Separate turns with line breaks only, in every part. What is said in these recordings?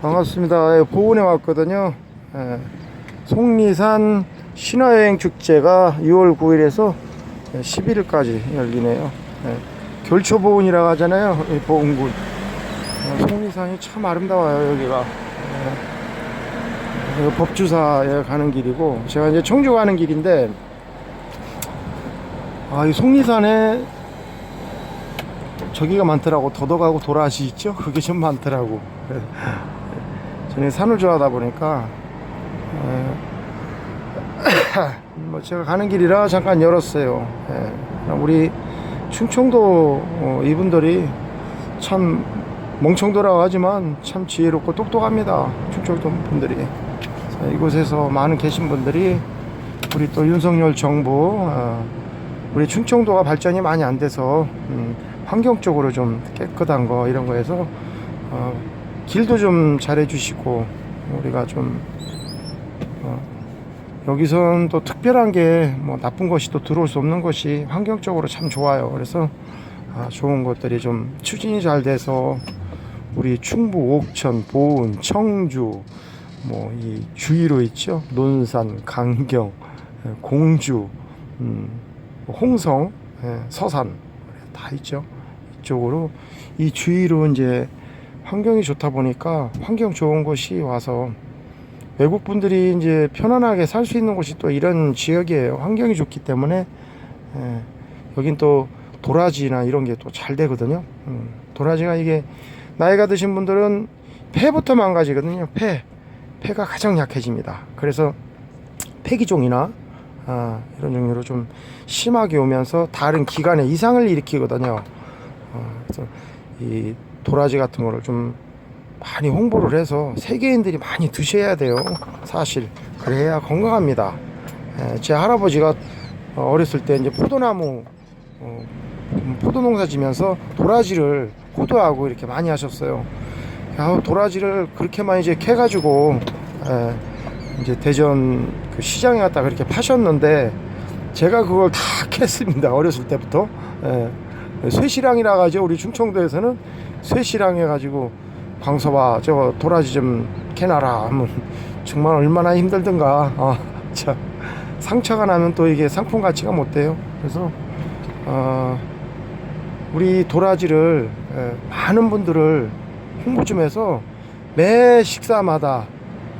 반갑습니다. 예, 보은에 왔거든요. 예, 속리산 신화여행 축제가 6월 9일에서 11일까지 열리네요. 예, 결초보은이라고 하잖아요. 이 보은군. 어, 속리산이 참 아름다워요, 여기가. 예, 여기 법주사에 가는 길이고, 제가 이제 청주 가는 길인데, 아, 이 속리산에 저기가 많더라고. 더덕하고 도라지 있죠? 그게 좀 많더라고. 저는 산을 좋아하다 보니까 에, 뭐 제가 가는 길이라 잠깐 열었어요. 예. 우리 충청도 어, 이분들이 참 멍청도라고 하지만 참 지혜롭고 똑똑합니다. 충청도 분들이 자, 이곳에서 많은 계신 분들이 우리 또 윤석열 정부 어, 우리 충청도가 발전이 많이 안 돼서 음, 환경적으로 좀 깨끗한 거 이런 거에서 어, 길도 좀 잘해 주시고 우리가 좀 어, 여기선 또 특별한 게 뭐 나쁜 것이 또 들어올 수 없는 것이 환경적으로 참 좋아요. 그래서 아, 좋은 것들이 좀 추진이 잘 돼서 우리 충북 옥천, 보은, 청주 뭐 이 주위로 있죠. 논산, 강경, 예, 공주, 음, 홍성, 예, 서산 다 있죠. 이쪽으로 이 주위로 이제 환경이 좋다 보니까 환경 좋은 곳이 와서 외국 분들이 이제 편안하게 살 수 있는 곳이 또 이런 지역이에요. 환경이 좋기 때문에 예, 여긴 또 도라지나 이런 게 또 잘 되거든요. 음, 도라지가 이게 나이가 드신 분들은 폐부터 망가지거든요. 폐 폐가 가장 약해집니다. 그래서 폐기종이나 아, 이런 종류로 좀 심하게 오면서 다른 기관에 이상을 일으키거든요. 어, 그래서 이 도라지 같은 거를 좀 많이 홍보를 해서 세계인들이 많이 드셔야 돼요. 사실 그래야 건강합니다. 예, 제 할아버지가 어, 어렸을 때 이제 포도나무 어, 포도 농사 지면서 도라지를 포도하고 이렇게 많이 하셨어요. 야, 도라지를 그렇게 많이 이제 캐가지고 예, 이제 대전 그 시장에 갔다 그렇게 파셨는데 제가 그걸 다 캤습니다. 어렸을 때부터. 예. 쇠시랑이라 가지고 우리 충청도에서는 쇠시랑 해가지고 광서봐 저거 도라지 좀 캐놔라 하면 정말 얼마나 힘들던가. 아, 참. 상처가 나면 또 이게 상품 가치가 못 돼요. 그래서 어, 우리 도라지를 예, 많은 분들을 홍보 좀 해서 매 식사마다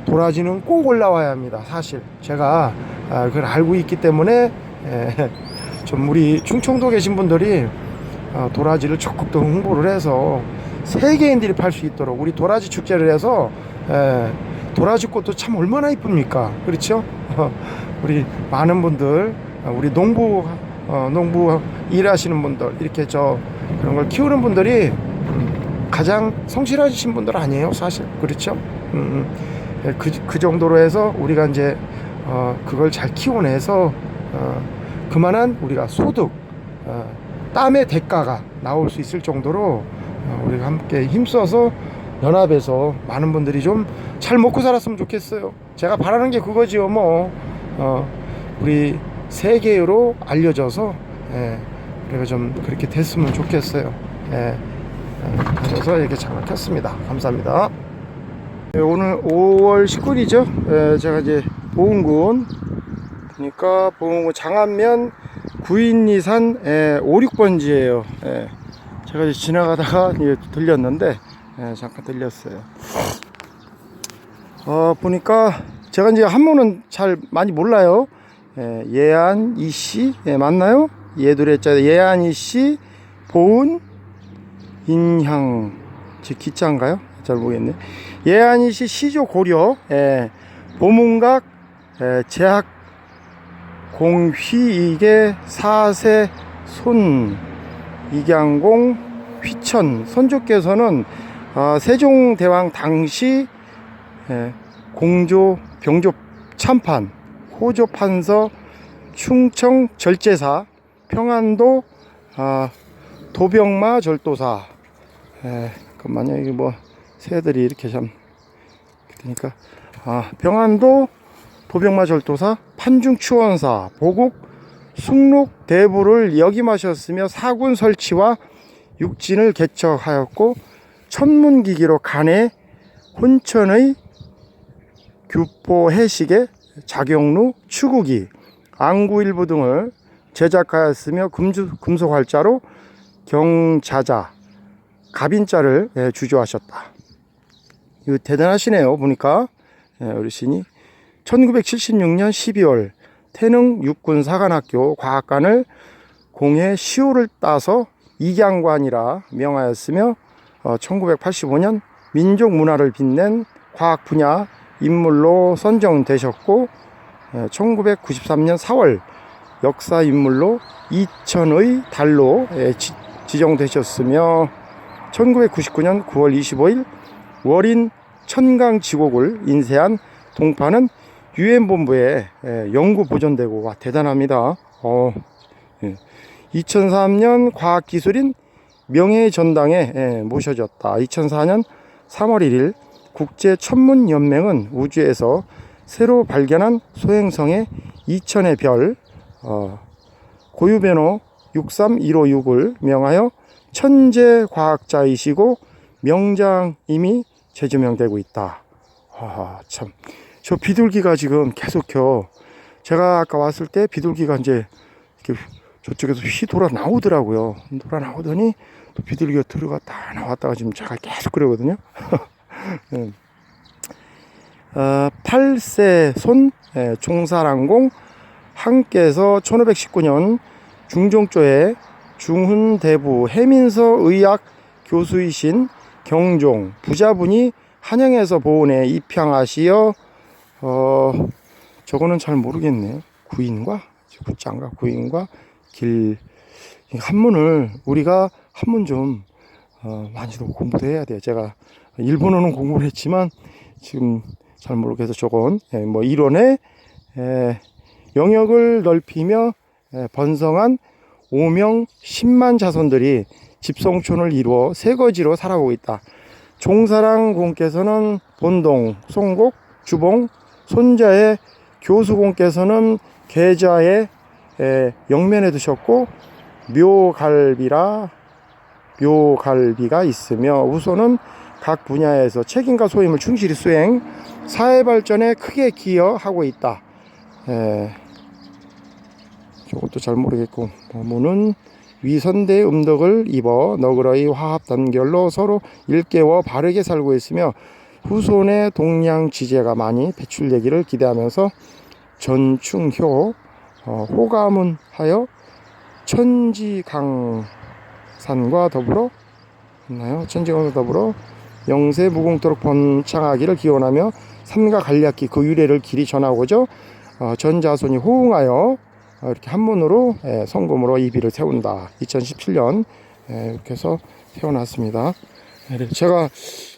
도라지는 꼭 올라와야 합니다 사실. 제가 아, 그걸 알고 있기 때문에 예, 좀 우리 충청도 계신 분들이 어, 도라지를 적극 더 홍보를 해서 세계인들이 팔 수 있도록 우리 도라지 축제를 해서 에, 도라지 꽃도 참 얼마나 이쁩니까? 그렇죠? 우리 많은 분들 어, 우리 농부 어, 농부 일하시는 분들 이렇게 저 그런 걸 키우는 분들이 음, 가장 성실하신 분들 아니에요 사실. 그렇죠? 음, 음. 그, 그 정도로 해서 우리가 이제 어, 그걸 잘 키워내서 어, 그만한 우리가 소득 어, 땀의 대가가 나올 수 있을 정도로 어, 우리가 함께 힘써서 연합해서 많은 분들이 좀 잘 먹고 살았으면 좋겠어요. 제가 바라는 게 그거지요, 뭐. 어, 우리 세계로 알려져서, 예, 우리가 좀 그렇게 됐으면 좋겠어요. 예, 예, 그래서 이렇게 장악했습니다. 감사합니다. 예, 오늘 5월 19일이죠. 예, 제가 이제 보은군, 그러니까 보은군 장안면 구인리산 예, 5, 6번지예요. 예. 제가 이제 지나가다가 예, 들렸는데 예, 잠깐 들렸어요. 어, 보니까 제가 이제 한문은 잘 많이 몰라요. 예, 예안 이씨 예, 맞나요? 예두레자 예안 이씨 보은 인향 제 기자인가요? 잘 모르겠네. 예안 이씨 시조 고려 예, 보문각 예, 제학 공휘이계 사세 손 이경공 휘천. 선조께서는 어, 세종대왕 당시 예, 공조 병조 참판 호조 판서 충청 절제사 평안도 아, 도병마 절도사. 예, 잠깐만요. 이게 뭐 새들이 이렇게 참 그러니까 아, 평안도 도병마 절도사 판중 추원사 보국 숙록 대부를 역임하셨으며 사군 설치와 육진을 개척하였고 천문기기로 간에 혼천의 규포 해식의 작용루 추구기 안구 일부 등을 제작하였으며 금주, 금속 활자로 경자자 갑인자를 예, 주조하셨다. 이거 대단하시네요. 보니까 예, 어르신이 1976년 12월 태릉 육군 사관학교 과학관을 공해 시호를 따서 이양관이라 명하였으며 어, 1985년 민족 문화를 빛낸 과학 분야 인물로 선정되셨고 예, 1993년 4월 역사 인물로 이천의 달로 예, 지, 지정되셨으며 1999년 9월 25일 월인 천강지곡을 인쇄한 동파는 유엔 본부에 예, 영구 보존되고 와 대단합니다. 어, 예. 2003년 과학기술인 명예전당에 예, 모셔졌다. 2004년 3월 1일 국제 천문 연맹은 우주에서 새로 발견한 소행성의 2000의 별 어, 고유번호 63156을 명하여 천재 과학자이시고 명장임이 재조명되고 있다. 아, 참. 저 비둘기가 지금 계속 켜. 제가 아까 왔을 때 비둘기가 이제 이렇게 저쪽에서 휘 돌아 나오더라고요. 돌아 나오더니 또 비둘기가 들어갔다 나왔다가 지금 제가 계속 그러거든요. 음. 어, 8세 손 예, 종사랑공 함께서 1519년 중종조에 중훈대부 해민서 의학 교수이신 경종 부자분이 한양에서 보은에 입향하시어 어 저거는 잘 모르겠네요. 구인과 구장과 구인과 길 한문을 우리가 한문 좀 어, 많이 더 공부도 해야 돼요. 제가 일본어는 공부를 했지만 지금 잘 모르겠어서 저건 예, 뭐 이론의 예, 영역을 넓히며 예, 번성한 오명 10만 자손들이 집성촌을 이루어 세거지로 살아오고 있다. 종사랑 공께서는 본동, 송곡, 주봉, 손자의 교수공께서는 계좌에 에, 영면에 두셨고 묘갈비라 묘갈비가 있으며 우선은 각 분야에서 책임과 소임을 충실히 수행 사회 발전에 크게 기여하고 있다. 에, 저것도 잘 모르겠고 법문은 위선대 음덕을 입어 너그러이 화합 단결로 서로 일깨워 바르게 살고 있으며 후손의 동양 지제가 많이 배출되기를 기대하면서 전충효 어, 호가문하여 천지강산과 더불어 있나요? 천지강산과 더불어 영세 무공토록 번창하기를 기원하며 삼가 간략기 그 유래를 길이 전하고자 어, 전 자손이 호응하여 어, 이렇게 한문으로 예, 성금으로 이 비를 세운다. 2017년 예, 이렇게 해서 세워놨습니다. 예, 제가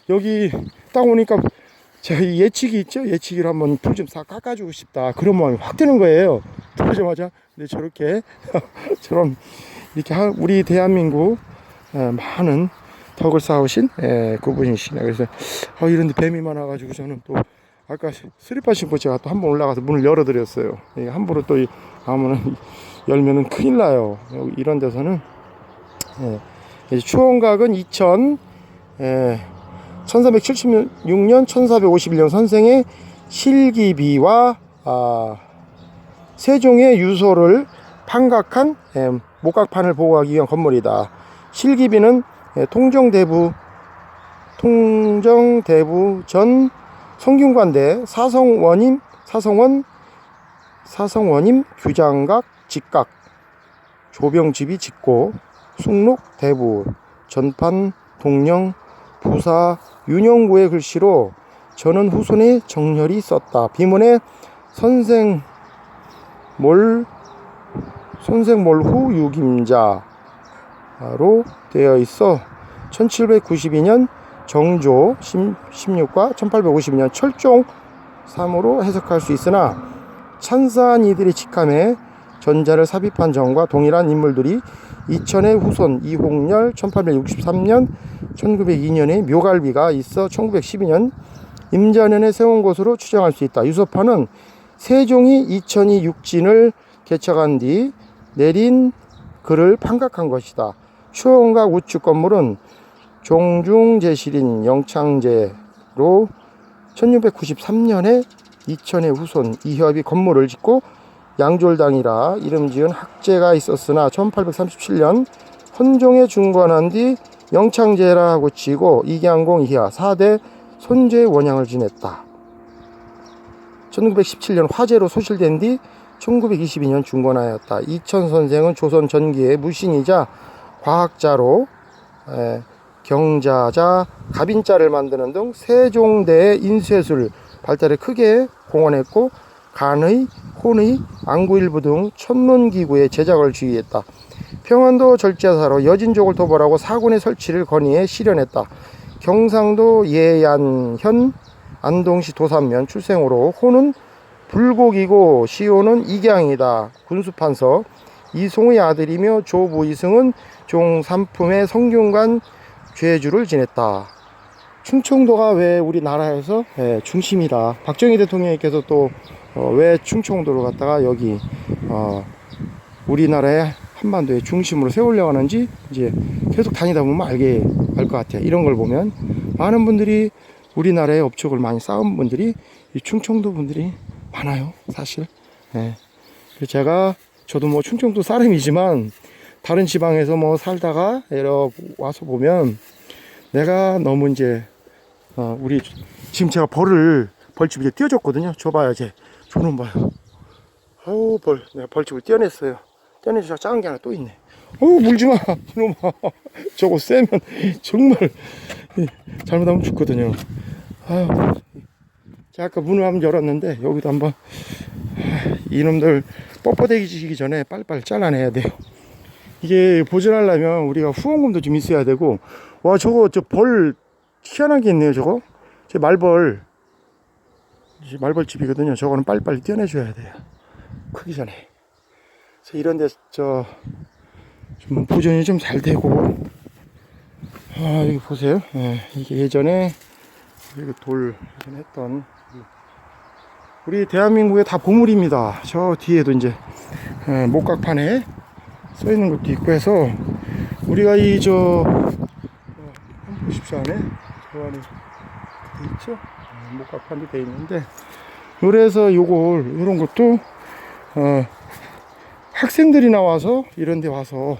여기 딱 오니까 제가 이 예측이 있죠? 예측이를 한번 풀 좀 싹 깎아주고 싶다. 그런 마음이 확 드는 거예요. 들어오자마자. 근데 저렇게 저런 이렇게 하- 우리 대한민국 예, 많은 덕을 쌓으신 예, 그분이시네. 그래서 어, 이런데 뱀이 많아가지고 저는 또 아까 스리퍼 신고 제가 또 한 번 올라가서 문을 열어드렸어요. 예, 함부로 또 이- 하면은 열면은 큰일 나요. 이런 데서는 예, 추원각은 2000 예, 1376년 1451년 선생의 실기비와 아, 세종의 유소를 판각한 예, 목각판을 보호하기 위한 건물이다. 실기비는 예, 통정대부 통정대부 전 성균관대 사성원임 사성원 사성원임 규장각 직각 조병집이 짓고 숙록 대부 전판 동령 부사 윤영구의 글씨로 저는 후손의 정렬이 썼다. 비문에 선생 몰 선생 몰후 유김자로 되어 있어 1792년 정조 16과 1852년 철종 3으로 해석할 수 있으나 찬사한 이들의 직함에 전자를 삽입한 점과 동일한 인물들이 이천의 후손 이홍렬 1863년 1902년에 묘갈비가 있어 1912년 임자년에 세운 것으로 추정할 수 있다. 유서파는 세종이 이천이 육진을 개척한 뒤 내린 글을 판각한 것이다. 추원각 우측 건물은 종중제실인 영창제 계획으로 1693년에 이천의 후손 이협이 건물을 짓고 양졸당이라 이름 지은 학제가 있었으나 1837년 헌종에 중건한 뒤 영창제라 하고 치고 이경공 이하 4대 손제 원양을 지냈다. 1917년 화재로 소실된 뒤 1922년 중건하였다. 이천 선생은 조선 전기의 무신이자 과학자로 에, 경자자, 갑인자를 만드는 등 세종대의 인쇄술 발달에 크게 공헌했고 간의, 혼의, 안구일부 등 천문기구의 제작을 주의했다. 평안도 절제사로 여진족을 도벌하고 사군의 설치를 건의해 실현했다. 경상도 예안현 안동시 도산면 출생으로 호는 불곡이고 시호는 익양이다. 군수판서 이송의 아들이며 조부 이승은 종삼품의 성균관 죄주를 지냈다. 충청도가 왜 우리나라에서 예, 중심이다. 박정희 대통령께서 또 어, 왜 충청도를 갖다가 여기 어, 우리나라의 한반도의 중심으로 세우려고 하는지 이제 계속 다니다 보면 알게 알 것 같아요. 이런 걸 보면 많은 분들이 우리나라의 업적을 많이 쌓은 분들이 이 충청도 분들이 많아요. 사실. 예. 그래서 제가 저도 뭐 충청도 사람이지만 다른 지방에서 뭐 살다가 이러 와서 보면 내가 너무 이제 어, 우리 지금 제가 벌을 벌집 이제 띄워줬거든요. 줘봐요, 이제 조는 봐요. 아우 벌, 내가 벌집을 띄어냈어요. 띄어내서 작은 게 하나 또 있네. 어우 물지 마, 이놈아. 저거 세면 정말 이, 잘못하면 죽거든요. 아유, 제가 아까 문을 한번 열었는데 여기도 한번 아, 이놈들 뻣뻣해지기 전에 빨리빨리 잘라내야 돼요. 이게 보존하려면 우리가 후원금도 좀 있어야 되고 와 저거 저 벌 희한한 게 있네요 저거 제 말벌 말벌집이거든요. 저거는 빨리빨리 떼어내줘야 돼요. 크기 전에. 그래서 이런 데 저 좀 보존이 좀 잘 되고. 아 여기 보세요. 예, 이게 예전에 이거 돌 예전에 했던 우리 대한민국의 다 보물입니다. 저 뒤에도 이제 예, 목각판에 써 있는 것도 있고 해서 우리가 이저 어, 보십시오. 안에 저 안에 돼 있죠? 어, 목각판도 돼 있는데 그래서 요걸 이런 것도 어, 학생들이 나와서 이런 데 와서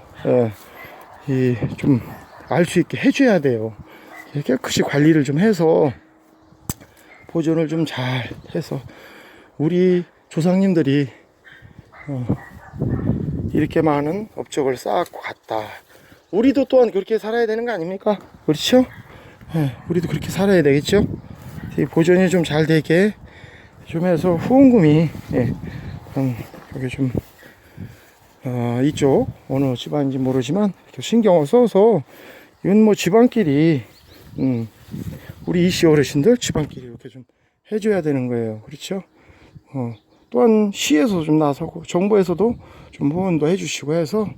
예, 이좀 알 수 있게 해줘야 돼요 깨끗이 관리를 좀 해서 보존을 좀 잘 해서 우리 조상님들이 어, 이렇게 많은 업적을 쌓았고 갔다. 우리도 또한 그렇게 살아야 되는 거 아닙니까? 그렇죠? 예, 우리도 그렇게 살아야 되겠죠? 이 보존이 좀 잘 되게 좀 해서 후원금이 예, 음, 여기 좀 어, 이쪽 어느 집안인지 모르지만 신경을 써서 이건 뭐 집안끼리 음, 우리 이씨 어르신들 집안끼리 이렇게 좀 해줘야 되는 거예요. 그렇죠? 어, 또한 시에서 좀 나서고 정부에서도 좀 후원도 해주시고 해서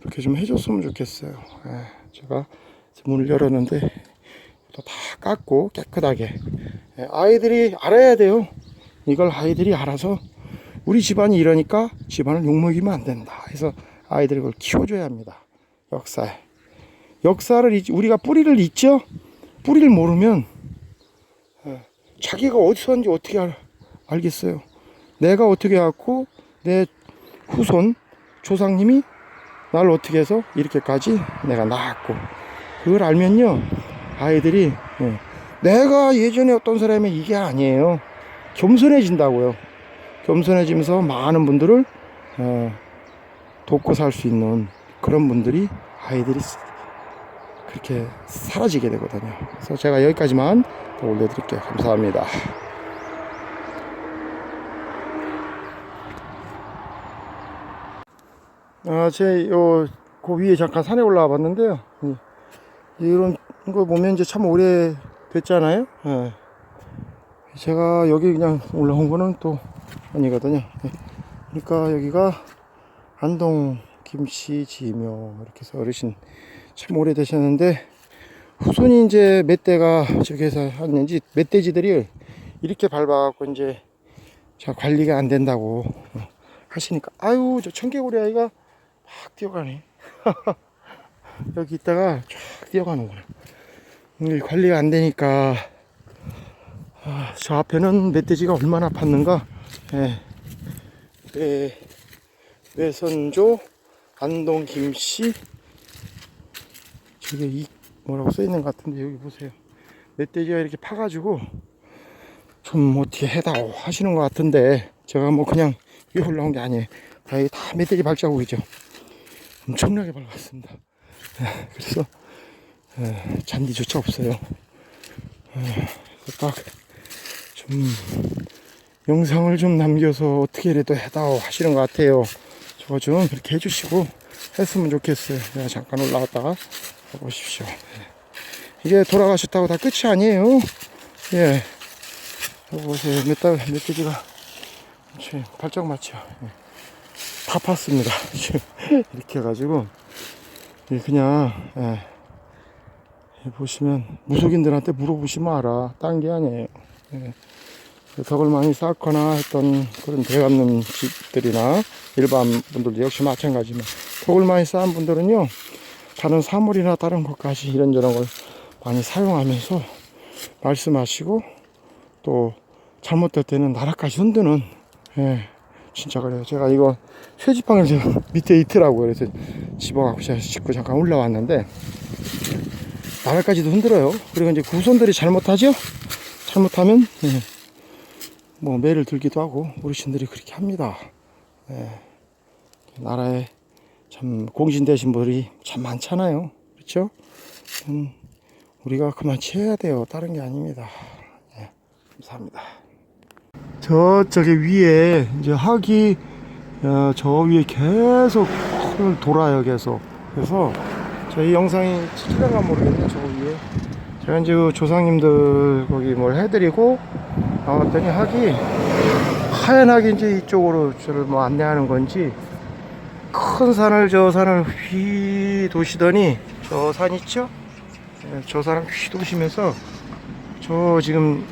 이렇게 좀 해줬으면 좋겠어요. 예, 제가 문을 열었는데 또 다 깎고 깨끗하게 예, 아이들이 알아야 돼요. 이걸 아이들이 알아서 우리 집안이 이러니까 집안을 욕먹이면 안 된다. 해서 아이들이 그걸 키워줘야 합니다. 역사에 역사를 잊- 우리가 뿌리를 잊죠. 뿌리를 모르면 예, 자기가 어디서 왔는지 어떻게 알, 알겠어요. 내가 어떻게 해갖고 내 후손 조상님이 나를 어떻게 해서 이렇게까지 내가 낳았고 그걸 알면요 아이들이 예, 내가 예전에 어떤 사람이 이게 아니에요. 겸손해진다고요. 겸손해지면서 많은 분들을 어, 돕고 살 수 있는 그런 분들이 아이들이 그렇게 사라지게 되거든요. 그래서 제가 여기까지만 더 올려드릴게요. 감사합니다. 아, 제, 요, 그 위에 잠깐 산에 올라와 봤는데요. 이- 이런 거 보면 이제 참 오래 됐잖아요. 예. 제가 여기 그냥 올라온 거는 또 아니거든요. 예. 그러니까 여기가 안동 김씨 지묘 이렇게 해서 어르신 참 오래 되셨는데 후손이 이제 몇 대가 저기에서 했는지 멧돼지들이 이렇게 밟아갖고 이제 자 관리가 안 된다고 어, 하시니까 아유 저 청개구리 아이가 막 뛰어가네. 여기 있다가 쫙 뛰어가는구나. 이 관리가 안 되니까 아, 저 앞에는 멧돼지가 얼마나 팠는가. 예. 외, 외선조 안동 김씨 저게 이 뭐라고 써 있는 것 같은데 여기 보세요. 멧돼지가 이렇게 파가지고 좀 어떻게 해다오 하시는 것 같은데 제가 뭐 그냥 위에 올라온 게 아니에요. 다 이게 다 멧돼지 발자국이죠. 엄청나게 밟았습니다. 예, 그래서 예, 잔디조차 없어요. 딱 좀 영상을 좀 남겨서 어떻게라도 해다오 하시는 것 같아요. 저거 좀 그렇게 해주시고 했으면 좋겠어요. 내가 잠깐 올라갔다가 보십시오. 예. 이게 돌아가셨다고 다 끝이 아니에요. 예. 보세요. 몇 달, 지금 발작 맞죠. 예. 다 팠습니다. 이렇게 해가지고 예, 그냥 예. 예, 보시면 무속인들한테 물어보시면 알아. 딴 게 아니에요. 예. 덕을 많이 쌓거나 했던 그런 대감는 집들이나 일반 분들도 역시 마찬가지지만 덕을 많이 쌓은 분들은요 다른 사물이나 다른 것까지 이런저런 걸 많이 사용하면서 말씀하시고 또 잘못될 때는 나라까지 흔드는 예 진짜 그래요 제가 이거 쇠지팡이를 밑에 있더라고요 그래서 집어갖고 제가 짚고 잠깐 올라왔는데 나라까지도 흔들어요 그리고 이제 구손들이 잘못하죠 잘못하면 예. 뭐 매를 들기도 하고 어르신들이 그렇게 합니다. 예. 나라에 참 공신되신 분들이 참 많잖아요. 그렇죠? 음, 우리가 그만 치해야 돼요. 다른 게 아닙니다. 예. 감사합니다. 저쪽에 위에 이제 학이 어, 저 위에 계속 돌아요 계속. 그래서 저희 영상이 찍힐런가 모르겠네요. 저 위에. 제가 이제 그 조상님들 거기 뭘 해드리고 나왔더니 학이 하얀 학이 이제 이쪽으로 저를 뭐 안내하는 건지 큰 산을 저 산을 휘 도시더니 저 산 있죠? 예, 저 산을 휘 도시면서 저 지금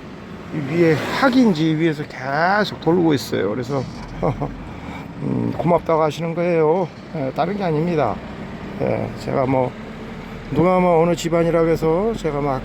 이 위에 학인지 위에서 계속 돌고 있어요. 그래서 음, 고맙다고 하시는 거예요. 예, 다른 게 아닙니다. 예, 제가 뭐 누가 뭐 어느 집안이라고 해서 제가 막